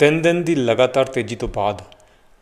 ਤਿੰਨ ਦਿਨ ਦੀ ਲਗਾਤਾਰ ਤੇਜ਼ੀ ਤੋਂ ਬਾਅਦ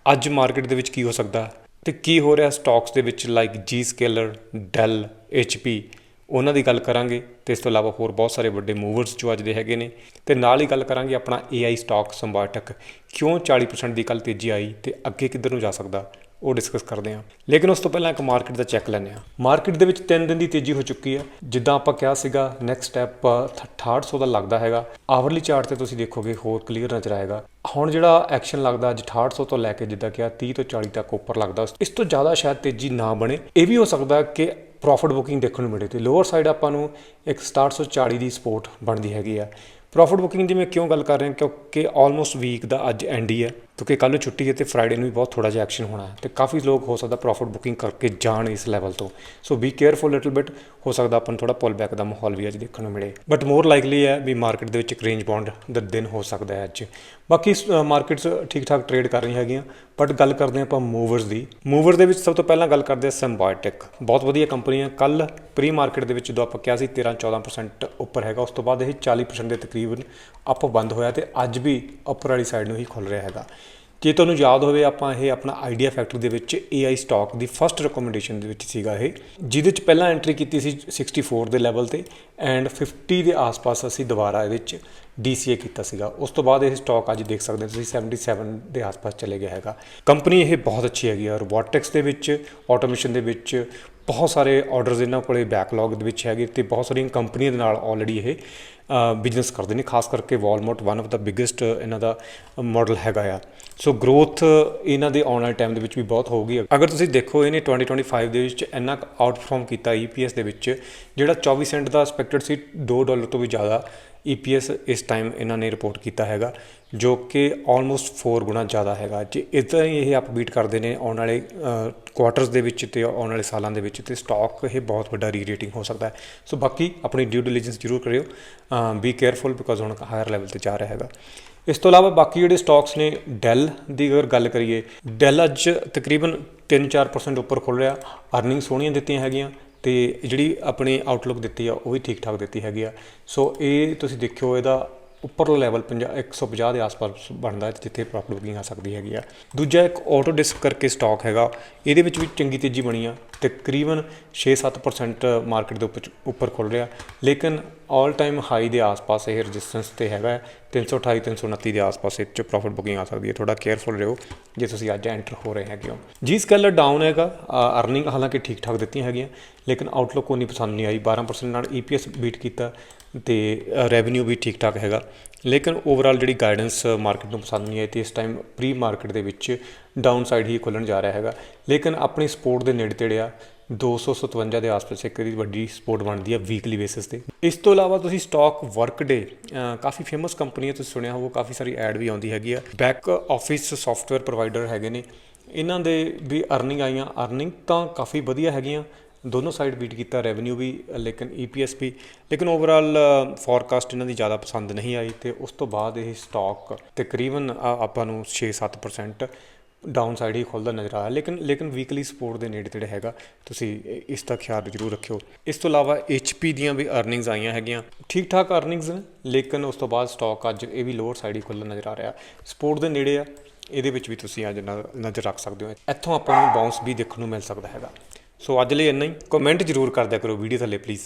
ਅੱਜ ਮਾਰਕੀਟ ਦੇ ਵਿੱਚ ਕੀ ਹੋ ਸਕਦਾ ਹੈ ਤੇ ਕੀ ਹੋ ਰਿਹਾ ਸਟਾਕਸ ਦੇ ਵਿੱਚ ਲਾਈਕ ਜੀ ਸਕੇਲਰ ਡੈਲ ਐਚਪੀ ਉਹਨਾਂ ਦੀ ਗੱਲ ਕਰਾਂਗੇ ਤੇ ਇਸ ਤੋਂ ਇਲਾਵਾ ਹੋਰ ਬਹੁਤ ਸਾਰੇ ਵੱਡੇ ਮੂਵਰਸ ਜੋ ਅੱਜ ਦੇ ਹੈਗੇ ਨੇ ਤੇ ਨਾਲ ਹੀ ਗੱਲ ਕਰਾਂਗੇ ਆਪਣਾ AI ਸਟਾਕ ਸੰਭਾਟਕ ਕਿਉਂ 40% ਦੀ ਕੱਲ ਤੇਜ਼ੀ ਆਈ ਤੇ ਅੱਗੇ ਕਿੱਧਰ ਨੂੰ ਜਾ ਸਕਦਾ? ਉਹ ਡਿਸਕਸ ਕਰਦੇ ਹਾਂ। ਲੇਕਿਨ ਉਸ ਤੋਂ ਪਹਿਲਾਂ ਇੱਕ ਮਾਰਕੀਟ ਦਾ ਚੈੱਕ ਲੈਂਦੇ ਹਾਂ। ਮਾਰਕੀਟ ਦੇ ਵਿੱਚ 3 ਦਿਨ ਦੀ ਤੇਜ਼ੀ ਹੋ ਚੁੱਕੀ ਹੈ। ਜਿੱਦਾਂ ਆਪਾਂ ਕਿਹਾ ਸੀਗਾ ਨੈਕਸਟ ਸਟੈਪ 6800 ਦਾ ਲੱਗਦਾ ਹੈਗਾ। ਆਵਰਲੀ ਚਾਰਟ ਤੇ ਤੁਸੀਂ ਦੇਖੋਗੇ, ਹੋਰ ਕਲੀਅਰ ਨਜ਼ਰ ਆਏਗਾ। ਹੁਣ ਜਿਹੜਾ ਐਕਸ਼ਨ ਲੱਗਦਾ, ਅੱਜ 6800 ਤੋਂ ਲੈ ਕੇ ਜਿੱਦਾਂ ਕਿਹਾ 30 ਤੋਂ 40 ਤੱਕ ਉੱਪਰ ਲੱਗਦਾ। ਇਸ ਤੋਂ ਜ਼ਿਆਦਾ ਸ਼ਾਇਦ ਤੇਜ਼ੀ ਨਾ ਬਣੇ। ਇਹ ਵੀ ਹੋ ਸਕਦਾ ਕਿ ਪ੍ਰੋਫਿਟ ਬੁਕਿੰਗ ਦੇਖਣ ਨੂੰ ਮਿਲੇ। ਤੇ ਲੋਅਰ ਸਾਈਡ ਆਪਾਂ ਨੂੰ ਇੱਕ 6740 ਦੀ ਸਪੋਰਟ ਬਣਦੀ ਹੈਗੀ ਆ। ਪ੍ਰੋਫਿਟ ਬੁਕਿੰਗ ਦੀ ਮੈਂ ਕਿਉਂ ਗੱਲ ਕਰ ਰਿਹਾ? ਕਿਉਂਕਿ ਆਲਮੋਸਟ ਵੀਕ ਦਾ ਅੱਜ ਐਂਡ ਹੀ ਹੈ। ਕਿਉਂਕਿ ਕੱਲ ਨੂੰ ਛੁੱਟੀ ਹੈ ਤੇ ਫਰਾਈਡੇ ਨੂੰ ਵੀ ਬਹੁਤ ਥੋੜਾ ਜਿਹਾ ਐਕਸ਼ਨ ਹੋਣਾ ਹੈ ਤੇ ਕਾਫੀ ਲੋਕ ਹੋ ਸਕਦਾ ਪ੍ਰੋਫਿਟ ਬੁਕਿੰਗ ਕਰਕੇ ਜਾਣ ਇਸ ਲੈਵਲ ਤੋਂ so be careful little bit ਹੋ ਸਕਦਾ ਆਪਾਂ ਨੂੰ ਥੋੜਾ ਪੁੱਲ ਬੈਕ ਦਾ ਮਾਹੌਲ ਵੀ ਅੱਜ ਦੇਖਣ ਨੂੰ ਮਿਲੇ ਬਟ ਮੋਰ ਲਾਈਕਲੀ ਹੈ ਵੀ ਮਾਰਕੀਟ ਦੇ ਵਿੱਚ ਇੱਕ ਰੇਂਜ ਬਾਉਂਡ ਦਾ ਦਿਨ ਹੋ ਸਕਦਾ ਹੈ ਅੱਜ ਬਾਕੀ ਮਾਰਕੀਟਸ ਠੀਕ ਠਾਕ ਟ੍ਰੇਡ ਕਰ ਰਹੀਆਂ ਹੈਗੀਆਂ ਬਟ ਗੱਲ ਕਰਦੇ ਹਾਂ ਆਪਾਂ ਮੂਵਰਸ ਦੀ ਮੂਵਰ ਦੇ ਵਿੱਚ ਸਭ ਤੋਂ ਪਹਿਲਾਂ ਗੱਲ ਕਰਦੇ ਹਾਂ ਸਿੰਬਾਇਓਟਿਕ ਬਹੁਤ ਵਧੀਆ ਕੰਪਨੀ ਹੈ ਕੱਲ ਪ੍ਰੀ ਮਾਰਕੀਟ ਦੇ ਵਿੱਚ ਜਦੋਂ ਆਪਾਂ ਕਿਹਾ ਸੀ 13 14% ਉੱਪਰ ਹੈਗਾ ਉਸ ਤੋਂ ਬਾਅਦ ਇਹ 40% ਦੇ ਤਕਰੀਬਨ ਅਪ ਬੰਦ ਹੋਇਆ ਤੇ ਅੱਜ ਵੀ ਉੱਪਰ ਵਾਲੀ ਸਾਈਡ ਨੂੰ ਹੀ ਖੁੱਲ ਰਿਹਾ ਹੈਗਾ ਜੇ ਤੁਹਾਨੂੰ ਯਾਦ ਹੋਵੇ, ਆਪਾਂ ਇਹ ਆਪਣਾ ਆਈਡੀਆ ਫੈਕਟਰ ਦੇ ਵਿੱਚ AI ਸਟਾਕ ਦੀ ਫਰਸਟ ਰეკਮੈਂਡੇਸ਼ਨ ਦੇ ਵਿੱਚ ਸੀਗਾ ਇਹ, ਜਿਹਦੇ ਚ ਪਹਿਲਾਂ ਐਂਟਰੀ ਕੀਤੀ ਸੀ 64 ਦੇ ਲੈਵਲ ਤੇ ਐਂਡ 50 ਦੇ ਆਸ-ਪਾਸ ਅਸੀਂ ਦੁਬਾਰਾ ਇਹਦੇ ਵਿੱਚ DCA ਕੀਤਾ ਸੀਗਾ। ਉਸ ਤੋਂ ਬਾਅਦ ਇਹ ਸਟਾਕ ਅੱਜ ਦੇਖ ਸਕਦੇ ਹੋ ਤੁਸੀਂ 77 ਦੇ ਆਸ-ਪਾਸ ਚਲੇ ਗਿਆ ਹੈਗਾ। ਕੰਪਨੀ ਇਹ ਬਹੁਤ ਅੱਛੀ ਹੈਗੀ ਆ ਰੋਬੋਟਿਕਸ ਦੇ ਵਿੱਚ ਆਟੋਮੇਸ਼ਨ ਦੇ ਵਿੱਚ ਬਹੁਤ ਸਾਰੇ ਆਰਡਰਸ ਇਹਨਾਂ ਕੋਲੇ ਬੈਕਲੌਗ ਦੇ ਵਿੱਚ ਹੈਗੇ ਤੇ ਬਹੁਤ ਸਾਰੀਆਂ ਕੰਪਨੀਆਂ ਦੇ ਨਾਲ ਆਲਰੇਡੀ ਇਹ ਬਿਜ਼ਨਸ ਕਰਦੇ ਨੇ, ਖਾਸ ਕਰਕੇ ਵਾਲਮਾਰਟ ਵਨ ਆਫ ਦਾ ਬਿਗੇਸਟ ਇਹਨਾਂ ਦਾ ਮਾਡਲ ਹੈਗਾ ਆ। ਸੋ ਗਰੋਥ ਇਹਨਾਂ ਦੇ ਆਉਣ ਵਾਲੇ ਟਾਈਮ ਦੇ ਵਿੱਚ ਵੀ ਬਹੁਤ ਹੋਊਗੀ। ਅਗਰ ਤੁਸੀਂ ਦੇਖੋ ਇਹਨੇ 2025 ਦੇ ਵਿੱਚ ਇੰਨਾ ਆਊਟਪਰਫਾਰਮ ਕੀਤਾ EPS ਦੇ ਵਿੱਚ, ਜਿਹੜਾ 24 ਸੈਂਟ ਦਾ ਐਕਸਪੈਕਟਡ ਸੀ 2 ਡਾਲਰ ਤੋਂ ਵੀ ਜ਼ਿਆਦਾ EPS ਇਸ ਟਾਈਮ ਇਹਨਾਂ ਨੇ ਰਿਪੋਰਟ ਕੀਤਾ ਹੈਗਾ, ਜੋ ਕਿ ਆਲਮੋਸਟ 4 ਗੁਣਾ ਜ਼ਿਆਦਾ ਹੈਗਾ। ਜੇ ਇਦਾਂ ਹੀ ਇਹ ਅਪਬੀਟ ਕਰਦੇ ਨੇ ਆਉਣ ਵਾਲੇ ਕੁਆਟਰਸ ਦੇ ਵਿੱਚ ਤੇ ਆਉਣ ਵਾਲੇ ਸਾਲਾਂ ਦੇ ਵਿੱਚ, ਤੇ ਸਟਾਕ ਇਹ ਬਹੁਤ ਵੱਡਾ ਰੀ-ਰੇਟਿੰਗ ਹੋ ਸਕਦਾ ਹੈ। ਸੋ ਬਾਕੀ ਆਪਣੀ ਡਿਊ ਡਿਲੀਜੈਂਸ ਜ਼ਰੂਰ ਕਰਿਓ। ਬੀ ਕੇਅਰਫੁਲ ਬਿਕੋਜ਼ ਹੁਣ ਹਾਇਰ ਲੈਵਲ ਤੇ ਜਾ ਰਿਹਾ ਹੈਗਾ। ਇਸ ਤੋਂ ਇਲਾਵਾ ਬਾਕੀ ਜਿਹੜੇ ਸਟਾਕਸ ਨੇ ਡੈਲ ਦੀ ਅਗਰ ਗੱਲ ਕਰੀਏ ਡੈਲ ਅੱਜ ਤਕਰੀਬਨ 3-4% ਉੱਪਰ ਖੁੱਲ ਰਿਹਾ। ਅਰਨਿੰਗ ਸੋਹਣੀਆਂ ਦਿੱਤੀਆਂ ਹੈਗੀਆਂ। ਤੇ ਜਿਹੜੀ ਆਪਣੀ ਆਊਟਲੁੱਕ ਦਿੱਤੀ ਆ, ਉਹ ਵੀ ਠੀਕ ਠਾਕ ਦਿੱਤੀ ਹੈਗੀ ਆ। ਸੋ ਇਹ ਤੁਸੀਂ ਦੇਖਿਓ, ਇਹਦਾ ਉੱਪਰਲਾ ਲੈਵਲ 150 ਦੇ ਆਸ-ਪਾਸ ਬਣਦਾ ਹੈ, ਜਿੱਥੇ ਪ੍ਰੋਫਿਟ ਬੁਕਿੰਗ ਆ ਸਕਦੀ ਹੈਗੀ ਆ। ਦੂਜਾ ਇੱਕ ਆਟੋ ਡਿਸਕ ਕਰਕੇ ਸਟਾਕ ਹੈਗਾ, ਇਹਦੇ ਵਿੱਚ ਵੀ ਚੰਗੀ ਤੇਜ਼ੀ ਬਣੀ ਆ। ਤਕਰੀਬਨ 6-7% ਮਾਰਕੀਟ ਦੇ ਉੱਪਰ ਉੱਪਰ ਖੁੱਲ ਰਿਹਾ। ਲੇਕਿਨ ਆਲ ਟਾਈਮ ਹਾਈ ਦੇ ਆਸ-ਪਾਸ ਇਹ ਰੈਜ਼ਿਸਟੈਂਸ ਤੇ ਹੈਗਾ 328 329 ਦੇ ਆਸ-ਪਾਸ ਇਹ 'ਚ ਪ੍ਰੋਫਿਟ ਬੁਕਿੰਗ ਆ ਸਕਦੀ ਹੈ। ਥੋੜਾ ਕੇਅਰਫੁਲ ਰਹੋ ਜੇ ਤੁਸੀਂ ਅੱਜ ਐਂਟਰ ਹੋ ਰਹੇ ਹੈਗੇ ਹੋ। ਜੀ ਸਕੈਲਰ ਡਾਊਨ ਹੈਗਾ ਅਰਨਿੰਗ ਹਾਲਾਂਕਿ ਠੀਕ ਠਾਕ ਦਿੱਤੀਆਂ ਹੈਗੀਆਂ, ਲੇਕਿਨ ਆਊਟਲੁੱਕ ਉਹ ਨਹੀਂ ਪਸੰਦ ਨਹੀਂ ਆਈ। 12% ਨਾਲ EPS ਬੀਟ ਕੀਤਾ ਤੇ ਰੈਵਨਿਊ ਵੀ ਠੀਕ ਠਾਕ ਹੈਗਾ। ਲੇਕਿਨ ਓਵਰਆਲ ਜਿਹੜੀ ਗਾਈਡੈਂਸ ਮਾਰਕੀਟ ਨੂੰ ਪਸੰਦ ਨਹੀਂ ਆਈ ਤੇ ਇਸ ਟਾਈਮ ਪ੍ਰੀ ਮਾਰਕੀਟ ਦੇ ਵਿੱਚ ਡਾਊਨ ਸਾਈਡ ਹੀ ਖੁੱਲਣ ਜਾ ਰਿਹਾ ਹੈਗਾ। ਲੇਕਿਨ ਆਪਣੀ ਸਪੋਰਟ ਦੇ ਨੇੜੇ ਤੇੜੇ ਆ 257 ਦੇ ਆਸ-ਪਾਸ ਇੱਕ ਦੀ ਵੱਡੀ ਸਪੋਰਟ ਬਣਦੀ ਹੈ ਵੀਕਲੀ ਬੇਸਿਸ ਤੇ। ਇਸ ਤੋਂ ਇਲਾਵਾ ਤੁਸੀਂ ਸਟਾਕ ਵਰਕਡੇ ਕਾਫੀ ਫੇਮਸ ਕੰਪਨੀ ਹੈ ਤੁਸੀਂ ਸੁਣਿਆ ਹੋਊ, ਕਾਫੀ ਸਾਰੀ ਐਡ ਵੀ ਆਉਂਦੀ ਹੈਗੀ ਆ। ਬੈਕ ਆਫਿਸ ਸੌਫਟਵੇਅਰ ਪ੍ਰੋਵਾਈਡਰ ਹੈਗੇ ਨੇ। ਇਹਨਾਂ ਦੇ ਵੀ ਅਰਨਿੰਗ ਆਈਆਂ ਅਰਨਿੰਗ ਤਾਂ ਕਾਫੀ ਵਧੀਆ ਹੈਗੀਆਂ। ਦੋਨੋਂ ਸਾਈਡ ਬੀਟ ਕੀਤਾ ਰੈਵਨਿਊ ਵੀ, ਲੇਕਿਨ EPS ਵੀ। ਲੇਕਿਨ ਓਵਰਆਲ ਫੋਰਕਾਸਟ ਇਹਨਾਂ ਦੀ ਜ਼ਿਆਦਾ ਪਸੰਦ ਨਹੀਂ ਆਈ ਤੇ ਉਸ ਤੋਂ ਬਾਅਦ ਇਹ ਸਟਾਕ ਤਕਰੀਬਨ ਆਪਾਂ ਨੂੰ 6-7% ਡਾਊਨ ਸਾਈਡ ਹੀ ਖੁੱਲਦਾ ਨਜ਼ਰ ਆਇਆ ਲੇਕਿਨ ਲੇਕਿਨ ਵੀਕਲੀ ਸਪੋਰਟ ਦੇ ਨੇੜੇ ਤੇੜੇ ਹੈਗਾ। ਤੁਸੀਂ ਇਸ ਦਾ ਖਿਆਲ ਜ਼ਰੂਰ ਰੱਖਿਓ। ਇਸ ਤੋਂ ਇਲਾਵਾ HP ਦੀਆਂ ਵੀ ਅਰਨਿੰਗਸ ਆਈਆਂ ਹੈਗੀਆਂ। ਠੀਕ ਠਾਕ ਅਰਨਿੰਗਸ ਨੇ, ਲੇਕਿਨ ਉਸ ਤੋਂ ਬਾਅਦ ਸਟਾਕ ਅੱਜ ਇਹ ਵੀ ਲੋਅਰ ਸਾਈਡ ਹੀ ਖੁੱਲਦਾ ਨਜ਼ਰ ਆ ਰਿਹਾ। ਸਪੋਰਟ ਦੇ ਨੇੜੇ ਆ। ਇਹਦੇ ਵਿੱਚ ਵੀ ਤੁਸੀਂ ਅੱਜ ਨਜ਼ਰ ਰੱਖ ਸਕਦੇ ਹੋ। ਇੱਥੋਂ ਆਪਾਂ ਨੂੰ ਬਾਉਂਸ ਵੀ ਦੇਖਣ ਨੂੰ ਮਿਲ ਸਕਦਾ ਹੈਗਾ। ਸੋ ਅੱਜ ਲਈ ਇੰਨਾ ਹੀ। ਕਮੈਂਟ ਜ਼ਰੂਰ ਕਰਦਿਆ ਕਰੋ ਵੀਡੀਓ ਥੱਲੇ ਪਲੀਜ਼